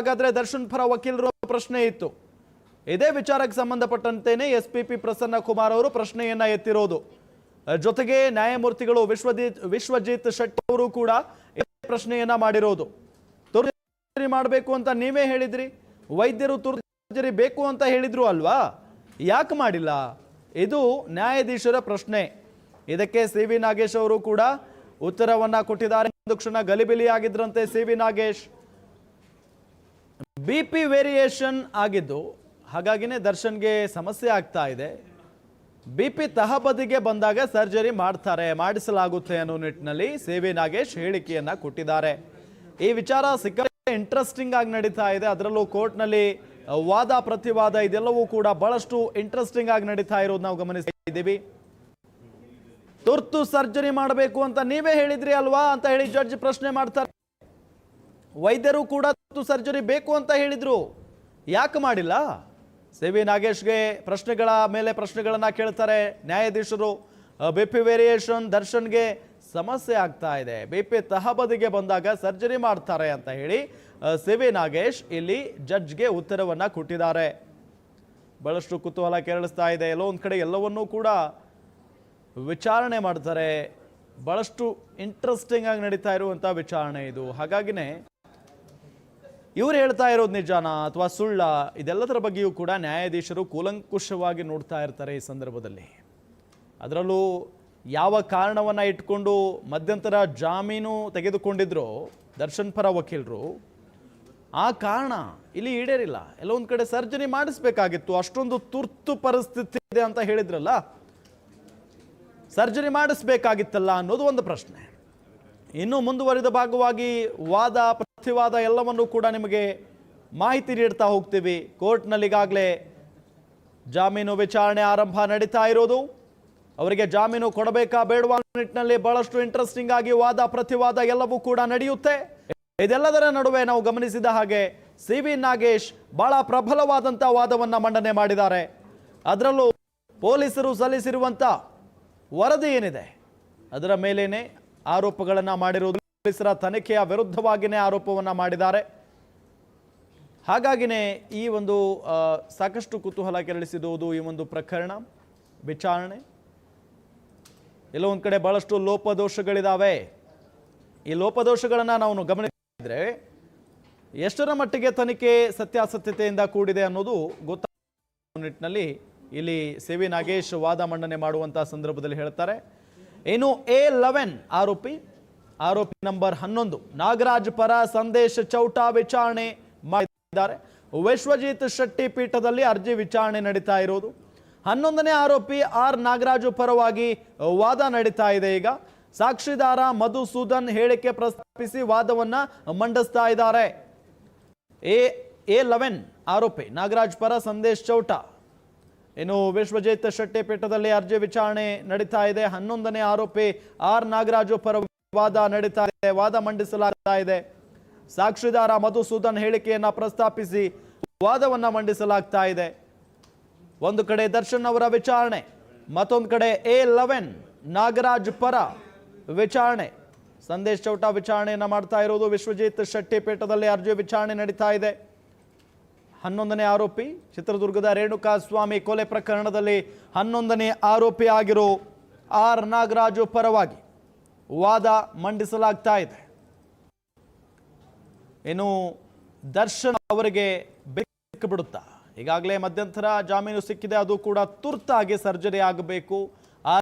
ಹಾಗಾದ್ರೆ ದರ್ಶನ್ ಪರ ವಕೀಲರು ಪ್ರಶ್ನೆ ಇತ್ತು. ಇದೇ ವಿಚಾರಕ್ಕೆ ಸಂಬಂಧಪಟ್ಟಂತೆಯೇ S P P Prasanna Kumar ಅವರು ಪ್ರಶ್ನೆಯನ್ನ ಎತ್ತಿರೋದು. ಜೊತೆಗೆ ನ್ಯಾಯಮೂರ್ತಿಗಳು ವಿಶ್ವಜಿತ್ ವಿಶ್ವಜಿತ್ ಶೆಟ್ಟಿ ಅವರು ಕೂಡ ಪ್ರಶ್ನೆಯನ್ನ ಮಾಡಿರೋದು. ತುರ್ತು ಸರ್ಜರಿ ಮಾಡಬೇಕು ಅಂತ ನೀವೇ ಹೇಳಿದ್ರಿ. ವೈದ್ಯರು ತುರ್ತು ಬೇಕು ಅಂತ ಹೇಳಿದ್ರು ಅಲ್ವಾ? ಯಾಕೆ ಮಾಡಿಲ್ಲ? ಇದು ನ್ಯಾಯಾಧೀಶರ ಪ್ರಶ್ನೆ. ಇದಕ್ಕೆ ಸಿ ವಿ ನಾಗೇಶ್ ಅವರು ಕೂಡ ಉತ್ತರವನ್ನ ಕೊಟ್ಟಿದ್ದಾರೆ. ಒಂದು ಕ್ಷಣ ಗಲಿಬಿಲಿಯಾಗಿದ್ರಂತೆ C V Nagesh. B P variation ಆಗಿದ್ದು ಹಾಗಾಗಿನೇ ದರ್ಶನ್ಗೆ ಸಮಸ್ಯೆ ಆಗ್ತಾ ಇದೆ. ಬಿ ಪಿ ತಹಬದಿಗೆ ಬಂದಾಗ ಸರ್ಜರಿ ಮಾಡ್ತಾರೆ, ಮಾಡಿಸಲಾಗುತ್ತೆ ಅನ್ನೋ ನಿಟ್ಟಿನಲ್ಲಿ ಸೇವೆ ನಾಗೇಶ್ ಹೇಳಿಕೆಯನ್ನು ಕೊಟ್ಟಿದ್ದಾರೆ. ಈ ವಿಚಾರ ಸಿಕ್ಕ ಇಂಟ್ರೆಸ್ಟಿಂಗ್ ಆಗಿ ನಡೀತಾ ಇದೆ. ಅದರಲ್ಲೂ ಕೋರ್ಟ್ನಲ್ಲಿ ವಾದ ಪ್ರತಿವಾದ ಇದೆಲ್ಲವೂ ಕೂಡ ಬಹಳಷ್ಟು ಇಂಟ್ರೆಸ್ಟಿಂಗ್ ಆಗಿ ನಡೀತಾ ಇರೋದು ನಾವು ಗಮನಿಸ್ತಾ ಇದ್ದೀವಿ. ತುರ್ತು ಸರ್ಜರಿ ಮಾಡಬೇಕು ಅಂತ ನೀವೇ ಹೇಳಿದ್ರಿ ಅಲ್ವಾ ಅಂತ ಹೇಳಿ ಜಡ್ಜ್ ಪ್ರಶ್ನೆ ಮಾಡ್ತಾರೆ. ವೈದ್ಯರು ಕೂಡ ತುರ್ತು ಸರ್ಜರಿ ಬೇಕು ಅಂತ ಹೇಳಿದರು. ಯಾಕೆ ಮಾಡಿಲ್ಲ? ಸಿ ವಿ ನಾಗೇಶ್ಗೆ ಪ್ರಶ್ನೆಗಳ ಮೇಲೆ ಪ್ರಶ್ನೆಗಳನ್ನು ಕೇಳ್ತಾರೆ ನ್ಯಾಯಾಧೀಶರು. ಬಿ ಪಿ ವೇರಿಯೇಷನ್ ದರ್ಶನ್ಗೆ ಸಮಸ್ಯೆ ಆಗ್ತಾ ಇದೆ. ಬಿ ಪಿ ತಹಬದಿಗೆ ಬಂದಾಗ ಸರ್ಜರಿ ಮಾಡ್ತಾರೆ ಅಂತ ಹೇಳಿ ಸಿ ವಿ ನಾಗೇಶ್ ಇಲ್ಲಿ ಜಡ್ಜ್ಗೆ ಉತ್ತರವನ್ನು ಕೊಟ್ಟಿದ್ದಾರೆ. ಬಹಳಷ್ಟು ಕುತೂಹಲ ಕೆರಳಿಸ್ತಾ ಇದೆ. ಎಲ್ಲೋ ಒಂದು ಕಡೆ ಎಲ್ಲವನ್ನೂ ಕೂಡ ವಿಚಾರಣೆ ಮಾಡ್ತಾರೆ. ಬಹಳಷ್ಟು ಇಂಟ್ರೆಸ್ಟಿಂಗ್ ಆಗಿ ನಡೀತಾ ಇರುವಂಥ ವಿಚಾರಣೆ ಇದು. ಹಾಗಾಗಿನೇ ಇವ್ರು ಹೇಳ್ತಾ ಇರೋದು ನಿಜಾನ ಅಥವಾ ಸುಳ್ಳ? ಇದೆಲ್ಲದರ ಬಗ್ಗೆಯೂ ಕೂಡ ನ್ಯಾಯಾಧೀಶರು ಕೂಲಂಕುಷವಾಗಿ ನೋಡ್ತಾ ಇರ್ತಾರೆ ಈ ಸಂದರ್ಭದಲ್ಲಿ. ಅದರಲ್ಲೂ ಯಾವ ಕಾರಣವನ್ನ ಇಟ್ಕೊಂಡು ಮಧ್ಯಂತರ ಜಾಮೀನು ತೆಗೆದುಕೊಂಡಿದ್ರು ದರ್ಶನ್ ಪರ ವಕೀಲರು, ಆ ಕಾರಣ ಇಲ್ಲಿ ಈಡೇರಿಲ್ಲ. ಎಲ್ಲ ಒಂದು ಕಡೆ ಸರ್ಜರಿ ಮಾಡಿಸ್ಬೇಕಾಗಿತ್ತು. ಅಷ್ಟೊಂದು ತುರ್ತು ಪರಿಸ್ಥಿತಿ ಇದೆ ಅಂತ ಹೇಳಿದ್ರಲ್ಲ, ಸರ್ಜರಿ ಮಾಡಿಸ್ಬೇಕಾಗಿತ್ತಲ್ಲ ಅನ್ನೋದು ಒಂದು ಪ್ರಶ್ನೆ. ಇನ್ನು ಮುಂದುವರಿದ ಭಾಗವಾಗಿ ವಾದ ಪ್ರತಿವಾದ ಎಲ್ಲವನ್ನೂ ಕೂಡ ನಿಮಗೆ ಮಾಹಿತಿ ನೀಡ್ತಾ ಹೋಗ್ತೀವಿ. ಕೋರ್ಟ್ನಲ್ಲಿ ಈಗಾಗಲೇ ಜಾಮೀನು ವಿಚಾರಣೆ ಆರಂಭ ನಡೀತಾ ಇರೋದು. ಅವರಿಗೆ ಜಾಮೀನು ಕೊಡಬೇಕಾ ಬೇಡವಾ ನಿಟ್ಟಿನಲ್ಲಿ ಬಹಳಷ್ಟು ಇಂಟ್ರೆಸ್ಟಿಂಗ್ ಆಗಿ ವಾದ ಪ್ರತಿವಾದ ಎಲ್ಲವೂ ಕೂಡ ನಡೆಯುತ್ತೆ. ಇದೆಲ್ಲದರ ನಡುವೆ ನಾವು ಗಮನಿಸಿದ ಹಾಗೆ ಸಿ ವಿ ನಾಗೇಶ್ ಬಹಳ ಪ್ರಬಲವಾದಂಥ ವಾದವನ್ನ ಮಂಡನೆ ಮಾಡಿದ್ದಾರೆ. ಅದರಲ್ಲೂ ಪೊಲೀಸರು ಸಲ್ಲಿಸಿರುವಂಥ ವರದಿ ಏನಿದೆ? ಅದರ ಮೇಲೇನೆ ಆರೋಪಗಳನ್ನು ಮಾಡಿರುವುದು ಪೊಲೀಸರ ತನಿಖೆಯ ವಿರುದ್ಧವಾಗಿಯೇ ಆರೋಪವನ್ನು ಮಾಡಿದ್ದಾರೆ. ಹಾಗಾಗಿನೇ ಈ ಒಂದು ಸಾಕಷ್ಟು ಕುತೂಹಲ ಕೆರಳಿಸಿದುವುದು ಈ ಒಂದು ಪ್ರಕರಣ. ವಿಚಾರಣೆ. ಎಲ್ಲೋ ಒಂದು ಕಡೆ ಬಹಳಷ್ಟು ಲೋಪದೋಷಗಳಿದ್ದಾವೆ ಈ ಲೋಪದೋಷಗಳನ್ನು ನಾವು ಗಮನಿಸಿದ್ರೆ, ಎಷ್ಟರ ಮಟ್ಟಿಗೆ ತನಿಖೆ ಸತ್ಯಾಸತ್ಯತೆಯಿಂದ ಕೂಡಿದೆ ಅನ್ನೋದು ಗೊತ್ತಾಗ ನಿಟ್ಟಿನಲ್ಲಿ ಇಲ್ಲಿ ಸೇವಿ ನಾಗೇಶ್ ವಾದ ಮಂಡನೆ ಮಾಡುವಂತ ಸಂದರ್ಭದಲ್ಲಿ ಹೇಳ್ತಾರೆ. ಇನ್ನು ಎ ಲೆವೆನ್ ಆರೋಪಿ ಆರೋಪಿ ನಂಬರ್ ಹನ್ನೊಂದು. ನಾಗರಾಜ್ ಪರ ಸಂದೇಶ ಚೌಟಾ ವಿಚಾರಣೆ ಮಾಡಿದ್ದಾರೆ. ವಿಶ್ವಜಿತ್ ಶೆಟ್ಟಿ ಪೀಠದಲ್ಲಿ ಅರ್ಜಿ ವಿಚಾರಣೆ ನಡೀತಾ ಇರೋದು ಹನ್ನೊಂದನೇ ಆರೋಪಿ ಆರ್ ನಾಗರಾಜು ಪರವಾಗಿ ವಾದ ನಡೀತಾ ಇದೆ ಈಗ. ಸಾಕ್ಷಿದಾರ ಮಧುಸೂದನ್ ಹೇಳಿಕೆ ಪ್ರಸ್ತಾಪಿಸಿ ವಾದವನ್ನ ಮಂಡಿಸ್ತಾ ಇದ್ದಾರೆ. ಎ ಎ ಲೆವೆನ್ ಆರೋಪಿ ನಾಗರಾಜ್ ಪರ ಸಂದೇಶ್ ಚೌಟ. ಇನ್ನು ವಿಶ್ವಜಿತ್ ಶೆಟ್ಟಿ ಪೀಠದಲ್ಲಿ ಅರ್ಜಿ ವಿಚಾರಣೆ ನಡೀತಾ ಇದೆ. ಹನ್ನೊಂದನೇ ಆರೋಪಿ ಆರ್ ನಾಗರಾಜು ಪರ ವಾದ ನಡೀತಾ ಇದೆ, ವಾದ ಮಂಡಿಸಲಾಗ್ತಾ ಇದೆ. ಸಾಕ್ಷಿದಾರ ಮಧುಸೂದನ್ ಹೇಳಿಕೆಯನ್ನ ಪ್ರಸ್ತಾಪಿಸಿ ವಾದವನ್ನ ಮಂಡಿಸಲಾಗ್ತಾ ಇದೆ. ಒಂದು ಕಡೆ ದರ್ಶನ್ ಅವರ ವಿಚಾರಣೆ, ಮತ್ತೊಂದು ಕಡೆ ಎ ಲೆವೆನ್ ನಾಗರಾಜ್ ಪರ ವಿಚಾರಣೆ. ಸಂದೇಶ್ ಚೌಟ ವಿಚಾರಣೆಯನ್ನ ಮಾಡ್ತಾ ಇರುವುದು ವಿಶ್ವಜಿತ್ ಶೆಟ್ಟಿ ಪೀಠದಲ್ಲಿ ಅರ್ಜಿ ವಿಚಾರಣೆ ನಡೀತಾ ಇದೆ. ಹನ್ನೊಂದನೇ ಆರೋಪಿ, ಚಿತ್ರದುರ್ಗದ ರೇಣುಕಾ ಸ್ವಾಮಿ ಕೊಲೆ ಪ್ರಕರಣದಲ್ಲಿ ಹನ್ನೊಂದನೇ ಆರೋಪಿ ಆಗಿರೋ ಆರ್ ನಾಗರಾಜು ಪರವಾಗಿ ವಾದ ಮಂಡಿಸಲಾಗ್ತಾ ಇದೆ. ಇನ್ನು ದರ್ಶನ್ ಅವರಿಗೆ ಬಿಡುತ್ತಾ? ಈಗಾಗಲೇ ಮಧ್ಯಂತರ ಜಾಮೀನು ಸಿಕ್ಕಿದೆ, ಅದು ಕೂಡ ತುರ್ತಾಗಿ ಸರ್ಜರಿ ಆಗಬೇಕು.